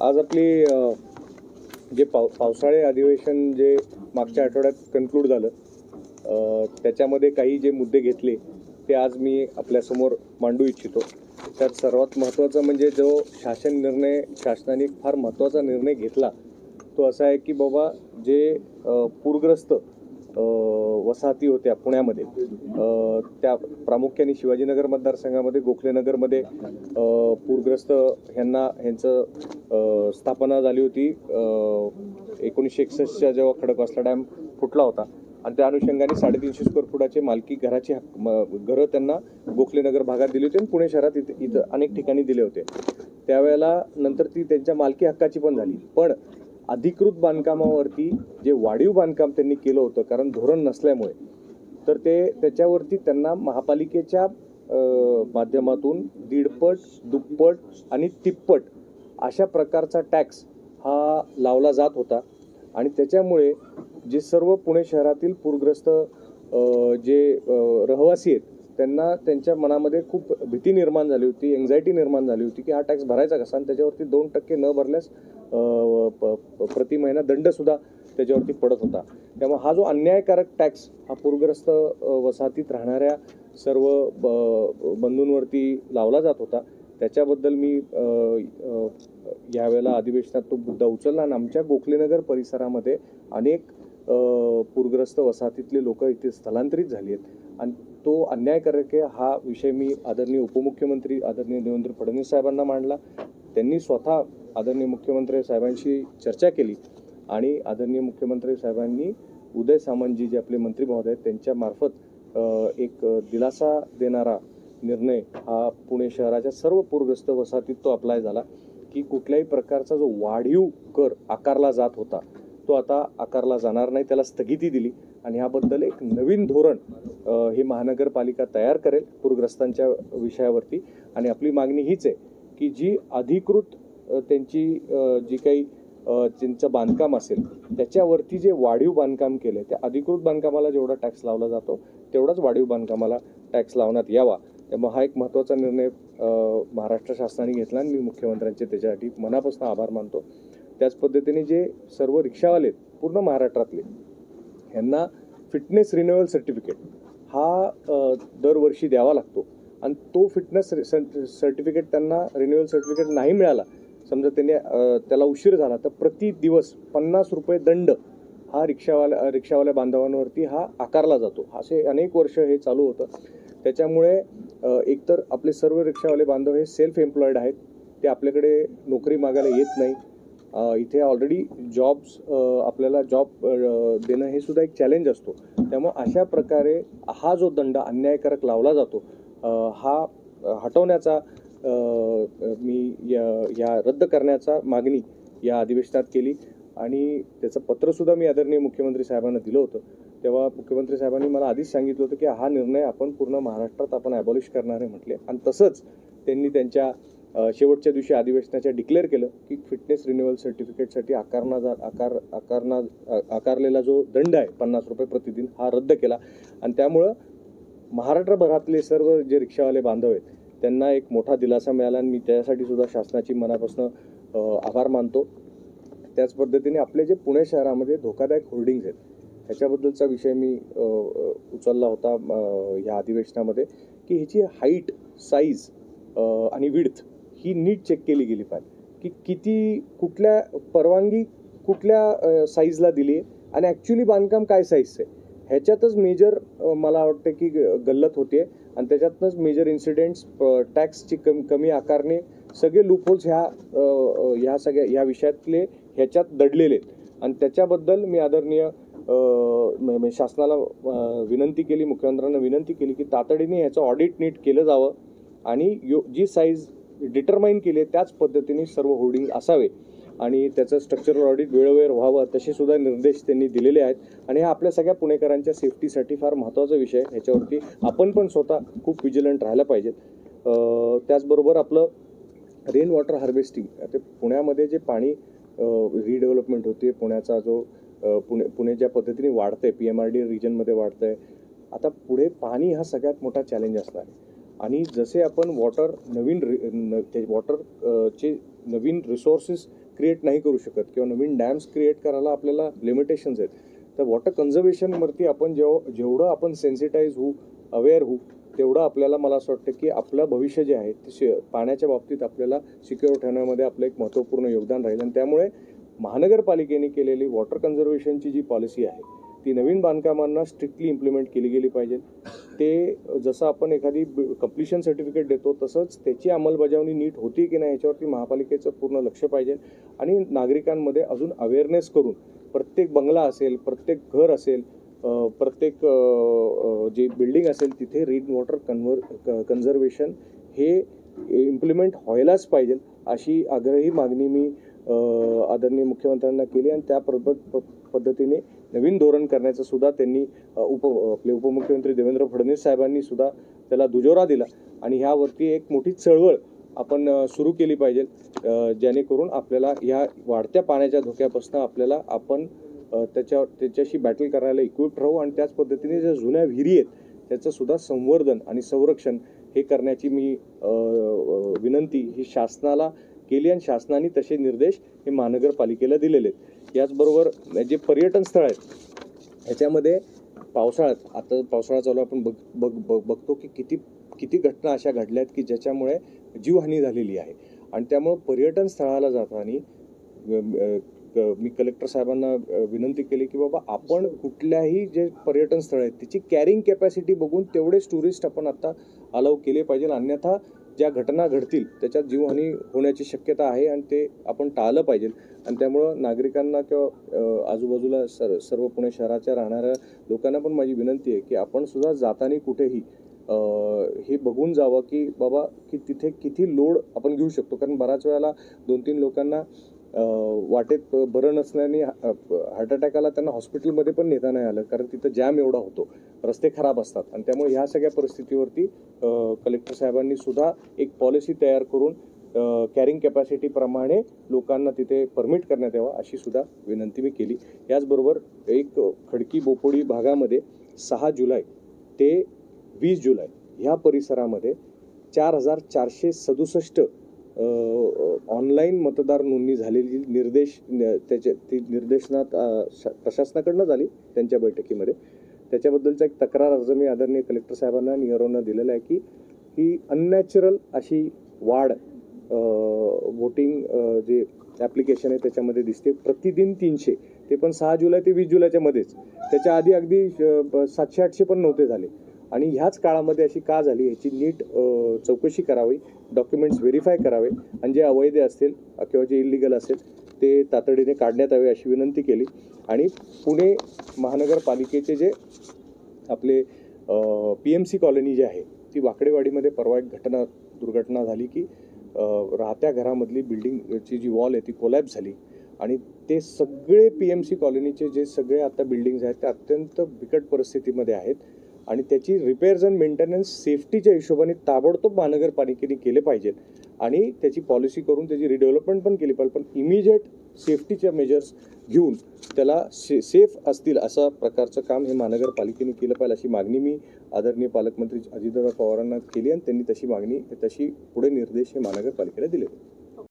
आज आपली जे पाव पावसाळे अधिवेशन जे मागच्या आठवड्यात कन्क्लूड झालं त्याच्यामध्ये काही जे मुद्दे घेतले ते आज मी आपल्यासमोर मांडू इच्छितो. त्यात सर्वात महत्त्वाचं म्हणजे जो शासन निर्णय शासनाने फार महत्त्वाचा निर्णय घेतला तो असा आहे की बाबा जे पूरग्रस्त वसाहती होत्या पुण्यामध्ये. त्या प्रामुख्याने शिवाजीनगर मतदारसंघामध्ये गोखलेनगरमध्ये पूरग्रस्त ह्यांना ह्यांचं स्थापना झाली होती. एकोणीसशे एकसष्टच्या जेव्हा खडकवासला डॅम फुटला होता आणि त्या अनुषंगाने साडेतीनशे स्क्वेअर फुटाचे मालकी घराची हक्क म- घरं त्यांना गोखलेनगर भागात दिली होती आणि पुणे शहरात इथं इथं अनेक ठिकाणी दिले होते. त्यावेळेला नंतर ती त्यांच्या मालकी हक्काची पण झाली. पण अधिकृत बांधकामावरती जे वाढीव बांधकाम त्यांनी केलं होतं कारण धोरण नसल्यामुळे तर ते त्याच्यावरती त्यांना महापालिकेच्या माध्यमातून दीडपट दुप्पट आणि तिप्पट अशा प्रकारचा टॅक्स हा लावला जात होता. आणि त्याच्यामुळे जे सर्व पुणे शहरातील पूरग्रस्त जे रहवासी रहिवासी आहेत त्यांना त्यांच्या मनामध्ये खूप भीती निर्माण झाली होती एन्झायटी निर्माण झाली होती की हा टॅक्स भरायचा कसा? आणि त्याच्यावरती दोन टक्के न भरल्यास प- प- प्रति महिना दंडसुद्धा त्याच्यावरती पडत होता. त्यामुळे हा जो अन्यायकारक टॅक्स हा पूरग्रस्त वसाहतीत राहणाऱ्या सर्व ब- बंधूंवरती लावला जात होता. त्याच्याबद्दल मी यावेळेला अधिवेशनात तो मुद्दा उचलला आणि आमच्या गोखलेनगर परिसरामध्ये अनेक पूरग्रस्त वसाहतीतले लोक इथे स्थलांतरित झाली आहेत. आणि तो अन्यायकारक आहे हा विषय मी आदरणीय उपमुख्यमंत्री आदरणीय देवेंद्र फडणवीस साहेबांना मांडला. त्यांनी स्वतः आदरणीय मुख्यमंत्री साहेबांशी चर्चा केली आणि आदरणीय मुख्यमंत्री साहेबांनी उदय सामंतजी जे आपले मंत्री महोदय आहेत त्यांच्या मार्फत एक दिलासा देणारा निर्णय हा पुणे शहराच्या सर्व पूरग्रस्त वसाहतीत तो अप्लाय झाला की कुठल्याही प्रकारचा जो वाढीव कर आकारला जात होता तो आता आकारला जाणार नाही त्याला स्थगिती दिली. आणि ह्याबद्दल एक नवीन धोरण ही महानगरपालिका तयार करेल पूरग्रस्तांच्या विषयावरती. आणि आपली मागणी हीच आहे की जी अधिकृत त्यांची जी काही त्यांचं बांधकाम असेल त्याच्यावरती जे वाढीव बांधकाम केलं त्या अधिकृत बांधकामाला जेवढा टॅक्स लावला जातो तेवढाच वाढीव बांधकामाला टॅक्स लावण्यात यावा. त्यामुळे हा एक महत्त्वाचा निर्णय महाराष्ट्र शासनाने घेतला आणि मी मुख्यमंत्र्यांचे त्याच्यासाठी मनापासून आभार मानतो. त्याच पद्धतीने जे सर्व रिक्षावाले आहेत, पूर्ण महाराष्ट्रातले ह्यांना फिटनेस रिन्युअल सर्टिफिकेट हा दरवर्षी द्यावा लागतो. आणि तो फिटनेस सर्टिफिकेट त्यांना रिन्युअल सर्टिफिकेट नाही मिळाला समजा त्यांनी त्याला उशीर झाला तर प्रति दिवस पन्नास रुपये दंड हा रिक्षावाल्या रिक्षावाल्या बांधवांवरती हा आकारला जातो. असे अनेक वर्ष हे चालू होतं. त्याच्यामुळे एकतर आपले सर्व रिक्षावाले बांधव हे सेल्फ एम्प्लॉईड आहेत ते आपल्याकडे नोकरी मागायला येत नाही इथे ऑलरेडी जॉब्स आपल्याला जॉब देणं हे सुद्धा एक चॅलेंज असतो. त्यामुळे अशा प्रकारे हा जो दंड अन्यायकारक लावला जातो हा हटवण्याचा मी या या रद्द करण्याचा मागणी या अधिवेशनात केली. आणि त्याचं पत्रसुद्धा मी आदरणीय मुख्यमंत्री साहेबांना दिलं होतं. तेव्हा मुख्यमंत्री साहेबांनी मला आधीच सांगितलं होतं की हा निर्णय आपण पूर्ण महाराष्ट्रात आपण ॲबॉलिश करणार आहे म्हटले. आणि तसंच त्यांनी त्यांच्या शेवटच्या दिवशी अधिवेशनाच्या डिक्लेअर केलं की फिटनेस रिन्युअल सर्टिफिकेटसाठी आकारणा जा आकार आकारणा आकारलेला जो दंड आहे पन्नास रुपये प्रतिदिन हा रद्द केला. आणि त्यामुळं महाराष्ट्रभरातले सर्व जे रिक्षावाले बांधव आहेत त्यांना एक मोठा दिलासा मिळाला आणि मी त्यासाठी सुद्धा शासनाची मनापासून आभार मानतो. त्याच पद्धतीने आपले जे पुणे शहरामध्ये धोकादायक होर्डिंग्ज आहेत ह्याच्याबद्दलचा विषय मी उचलला होता ह्या अधिवेशनामध्ये की ह्याची हाईट साईज आणि विड्थ ही नीट चेक केली गेली पाहिजे. की किती कुठल्या परवानगी कुठल्या साईजला दिली आणि ॲक्च्युली बांधकाम काय साईजचं आहे. ह्याच्यातच मेजर मला वाटतं की ग- गल्लत होते आणि त्याच्यातनंच मेजर इन्सिडेंट्स टॅक्सची कमी कमी आकारणे सगळे लूपहोल्स ह्या ह्या सगळ्या ह्या विषयातले ह्याच्यात दडलेले आहेत. आणि त्याच्याबद्दल मी आदरणीय म- शासनाला विनंती केली मुख्यमंत्र्यांना विनंती केली की तातडीने ह्याचं ऑडिट नीट केलं जावं आणि यो जी साईज डिटरमाईन केले त्याच पद्धतीने सर्व होर्डिंग असावे. आणि त्याचं स्ट्रक्चरल ऑडिट वेळोवेळ व्हावं तसे सुद्धा निर्देश त्यांनी दिलेले आहेत. आणि हा आपल्या सगळ्या पुणेकरांच्या सेफ्टीसाठी फार महत्त्वाचा विषय आहे. ह्याच्यावरती आपण पण स्वतः खूप विजिलंट राहायला पाहिजेत. त्याचबरोबर आपलं रेन वॉटर हार्वेस्टिंग आता पुण्यामध्ये जे पाणी रिडेव्हलपमेंट होते पुण्याचा जो पुणे पुणे ज्या पद्धतीने वाढतंय पी एम आर डी रिजनमध्ये वाढतंय. आता पुढे पाणी हा सगळ्यात मोठा चॅलेंज असणार आहे. आणि जसे आपण वॉटर नवीन रि- न- ते वॉटर चे नवीन रिसोर्सेस क्रिएट नाही करू शकत किंवा नवीन डॅम्स क्रिएट करायला आपल्याला लिमिटेशन्स आहेत तर वॉटर कन्झर्वेशनवरती आपण जेव्हा जेवढं आपण सेन्सिटाईज होऊ अवेअर होऊ तेवढं आपल्याला मला असं वाटतं की आपलं भविष्य जे आहे ते पाण्याच्या बाबतीत आपल्याला सिक्युअर ठेवण्यामध्ये आपलं एक महत्त्वपूर्ण योगदान राहील. आणि त्यामुळे महानगरपालिकेने केलेली वॉटर कन्झर्वेशनची जी पॉलिसी आहे ती नवीन बांधकामांना स्ट्रिक्टली इम्प्लिमेंट केली गेली पाहिजे. ते जसं आपण एखादी कम्प्लिशन सर्टिफिकेट देतो तसंच त्याची अंमलबजावणी नीट होती की नाही याच्यावरती महापालिकेचं पूर्ण लक्ष पाहिजे. आणि नागरिकांमध्ये अजून अवेअरनेस करून प्रत्येक बंगला असेल प्रत्येक घर असेल प्रत्येक जे बिल्डिंग असेल तिथे रेन वॉटर कन्व्हर कन्झर्वेशन हे इम्प्लिमेंट व्हायलाच पाहिजे अशी आग्रही मागणी मी आदरणीय मुख्यमंत्र्यांना केली आणि त्या प- पद्धतीने नवीन धोरण करण्याचं सुद्धा त्यांनी उप आपले उपमुख्यमंत्री देवेंद्र फडणवीस साहेबांनी सुद्धा त्याला दुजोरा दिला. आणि ह्यावरती एक मोठी चळवळ आपण सुरू केली पाहिजे जेणेकरून आपल्याला ह्या वाढत्या पाण्याच्या धोक्यापासून आपल्याला आपण त्याच्या त्याच्याशी बॅटल करायला इक्विप राहू आणि त्याच पद्धतीने ज्या जुन्या विहिरी आहेत त्याचं सुद्धा संवर्धन आणि संरक्षण हे करण्याची मी विनंती ही शासनाला केली आणि शासनाने तसे निर्देश हे महानगरपालिकेला दिलेले आहेत. याचबरोबर जे पर्यटन स्थळ आहेत ह्याच्यामध्ये पावसाळ्यात आता पावसाळा चालू आपण बघ बघ बघ बघतो की किती किती घटना अशा घडल्या आहेत की ज्याच्यामुळे जीवहानी झालेली आहे. आणि त्यामुळं पर्यटन स्थळाला जाताना क- मी कलेक्टर साहेबांना विनंती केली की बाबा आपण कुठल्याही जे पर्यटन स्थळ आहेत त्याची कॅरिंग कॅपॅसिटी बघून तेवढेच टुरिस्ट आपण आता अलाव केले पाहिजे. अन्यथा ज्या घटना घडतील त्याच्यात जीवहानी होण्याची शक्यता आहे आणि ते आपण टाळलं पाहिजे आणि त्यामुळं नागरिकांना किंवा आजूबाजूला सर सर्व पुणे शहराच्या राहणाऱ्या लोकांना पण माझी विनंती आहे की आपण सुद्धा जाताना कुठेही हे बघून जावं की बाबा की तिथे किती लोड आपण घेऊ शकतो. कारण बऱ्याच वेळेला दोन तीन लोकांना वाटेत बरं नसल्याने हार्ट अटॅक आला त्यांना हॉस्पिटलमध्ये पण नेता नाही आलं कारण तिथं जॅम एवढा होतो. रस्ते खराब असतात. आणि त्यामुळे ह्या सगळ्या परिस्थितीवरती कलेक्टर साहेबांनी सुद्धा एक पॉलिसी तयार करून कॅरिंग कॅपॅसिटीप्रमाणे लोकांना तिथे परमिट करण्यात यावं अशी सुद्धा विनंती मी केली. याचबरोबर एक खडकी बोपोडी भागामध्ये सहा जुलै ते वीस जुलै ह्या परिसरामध्ये चार हजार चारशे सदुसष्ट ऑनलाईन मतदार नोंदणी झालेली निर्देश न- ती निर्देशनात श- प्रशासनाकडनं झाली त्यांच्या बैठकीमध्ये. त्याच्याबद्दलचा एक तक्रार अर्ज मी आदरणीय कलेक्टर साहेबांना नियरोनं दिलेला आहे की ही अननॅचरल अशी वाढ वोटिंग जे ॲप्लिकेशन आहे त्याच्यामध्ये दिसते. प्रतिदिन तीनशे ते पण सहा जुलै ते वीस जुलैच्या मध्येच. त्याच्या आधी अगदी सातशे आठशे पण नव्हते झाले. आणि ह्याच काळामध्ये अशी का झाली याची नीट चौकशी करावी डॉक्युमेंट्स व्हेरीफाय करावे आणि जे अवैध असतील किंवा जे इलिगल असेल ते तातडीने काढण्यात यावे अशी विनंती केली. आणि पुणे महानगरपालिकेचे जे आपले पी एम सी कॉलनी जी आहे ती वाकडेवाडीमध्ये परवा एक घटना दुर्घटना झाली की राहत्या घरामधली बिल्डिंगची जी वॉल आहे ती कोलॅप्स झाली. आणि ते सगळे पी एम सी कॉलनीचे जे सगळे आता बिल्डिंग्स आहेत ते अत्यंत बिकट परिस्थितीमध्ये आहेत. आणि त्याची रिपेअर्स अँड मेंटेनन्स सेफ्टीच्या हिशोबाने ताबडतोब महानगरपालिकेने केले पाहिजेत आणि त्याची पॉलिसी करून त्याची रिडेव्हलपमेंट पण केली पाहिजे. पण इमिजिएट सेफ्टीच्या मेजर्स घेऊन त्याला से सेफ असतील असा प्रकारचं काम हे महानगरपालिकेने केलं पाहिजे अशी मागणी मी आदरणीय पालकमंत्री अजितदादा पवारांना केली आणि त्यांनी तशी मागणी तशी पुढे निर्देश हे महानगरपालिकेला दिले.